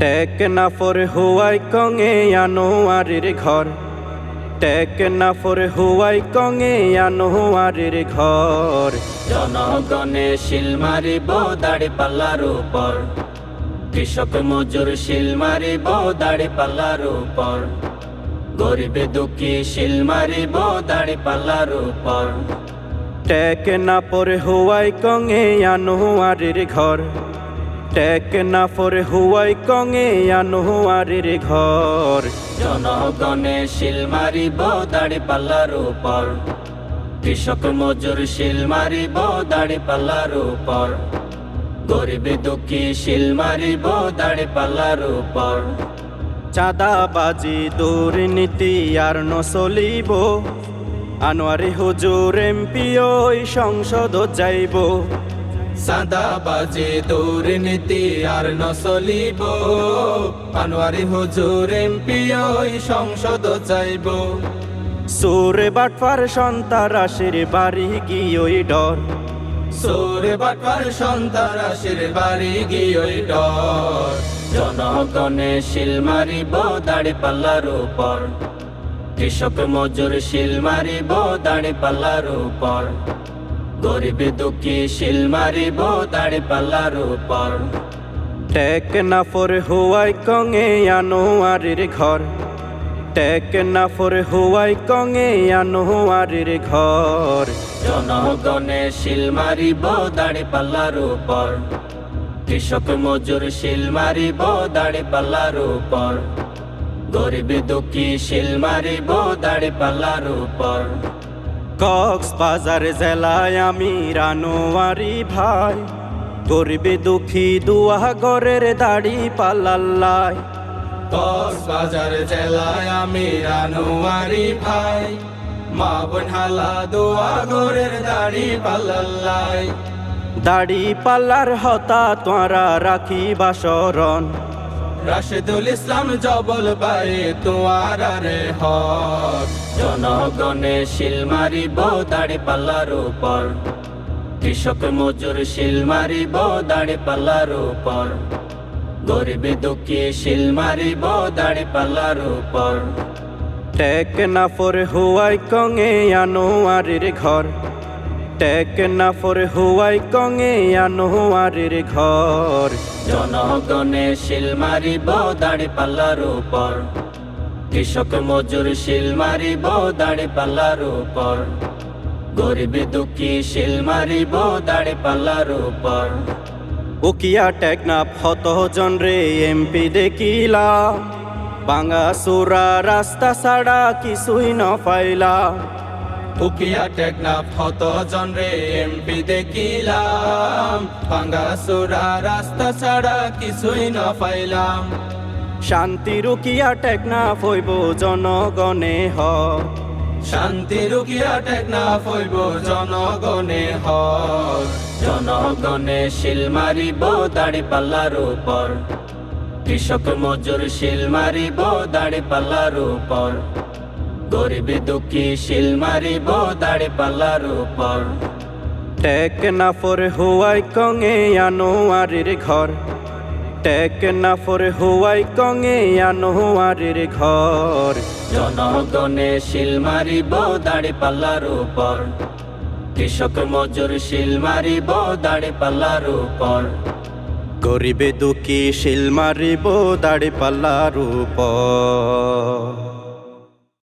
Take না for Huawei কঙে আনোয়ারের ঘর। Take না ফর হুয়াই কঙে আনোয়ারের ঘর। জনগণে শিল মারিব দাড়ি পাল্লার উপর। কৃষক মজুর শিল মারিব দাড়ি পাল্লার উপর। গরিবে দুঃখী শিল মারিব দাড়ি পাল্লার উপর। টেক না ফর হুয়াই কঙে আনোয়ারের ঘর। টেক না ফর হুয়াই কঙে আনোয়ারের ঘর। জনগণে শিল মারিব দাড়ি পাল্লার উপর। কৃষক মজুর শিল মারিব দাড়ি পাল্লার উপর। গরিবে দুঃখী শিল মারিব দাড়ি পাল্লার উপর। চাঁদাবাজি দুর্নীতি আর নচলিব আনোয়ারে হুজুর এমপি ওই সংসদ যাইব। সাদাবাজি দুর্নীতি আর নসলিব আনোয়ারি হুজুর এমপি ওই সংসদ চাইব। সুরে বাটফার সন্তারাশের বাড়ি গিয়ে ডর। সোরে বাটবার সন্তারাশের বাড়ি গিয়ে ডর। জনগণে শিল মারিব দাড়ি পাল্লার উপর। কৃষক মজুর শিল মারিব দাড়ি পাল্লার উপর। গরিব দুঃখী শিল মারিব দাড়ি পাল্লার উপর। টেক না ফর হুয়াই কঙে আনোয়ারের ঘর। টেক না ফর হুয়াই কঙে আনোয়ারের ঘর। জনগণে শিল মারিব দাড়ি পাল্লার উপর। কৃষক মজুর শিল মারিব দাড়ি পাল্লার উপর। গরিব দুঃখী শিল মারিব দাড়ি পাল্লার উপর। কক্স বাজার জেলায় আমি রানোয়ারি ভাই। গরিবে দুঃখী দুয়া গরের দাড়ি পাল্লাল্লাই কক্সবাজার জেলায় আমি রানুয়ারি ভাই। মা বোন হালা দোয়া গোরের দাড়ি পাল্লাই দাড়ি পাল্লার হতা তোরা রাখি বাসরণ রাশেদুল ইসলাম জবল তোমার রে হক। জনগণে শিল মারিব দাড়ি পাল্লার উপর। কৃষক মজুর শিল মারিব দাড়ি পাল্লার উপর। গরিবে দুঃখী শিল মারিব দাড়ি পাল্লার উপর। টেক না ফর হুয়াই কঙে আনোয়ারের ঘর। টেক না ফর হুয়াই কঙে আনোয়ারের ঘর। জনগণে শিল মারিব দাড়ি পাল্লার উপর। কৃষক মজুর শিল মারিব দাড়ি পাল্লার উপর। গরিব দুঃখী শিল মারিব দাড়ি পাল্লার উপর। উকিয়া টেকনাফ হত জন রে এমপি দেখিলাম বাঙা সুরা রাস্তা ছাড়া কিছুই ন পাইলাম উকিয়া টেকনা ফত জন রে এমপি দেখিলাম। পাঙ্গাসুরা রাস্তা ছাড়া কিছুই না পাইলাম। শান্তি রুকিয়া টেকনাফ হইব জনগণে হ। শান্তি রুকিয়া টেকনা ফইব জনগণে হ। জনগণে শিল মারিব দাড়ি পাল্লার উপর। কৃষক মজুর শিল মারিব দাড়ি পাল্লার উপর। গরিব দুঃখী শিল মারিব দাড়ি পাল্লার উপর। টেক না ফর হুয়াই কঙে আনোয়ারের ঘর। টেক না ফর হুয়াই কঙে আনোয়ারের ঘর। জনগণে শিল মারিব দাড়ি পাল্লার উপর। কৃষক মজুর শিল মারিব দাড়ি পাল্লার উপর। গরিবে দুঃখী শিল মারিব দাড়ি পাল্লার উপর।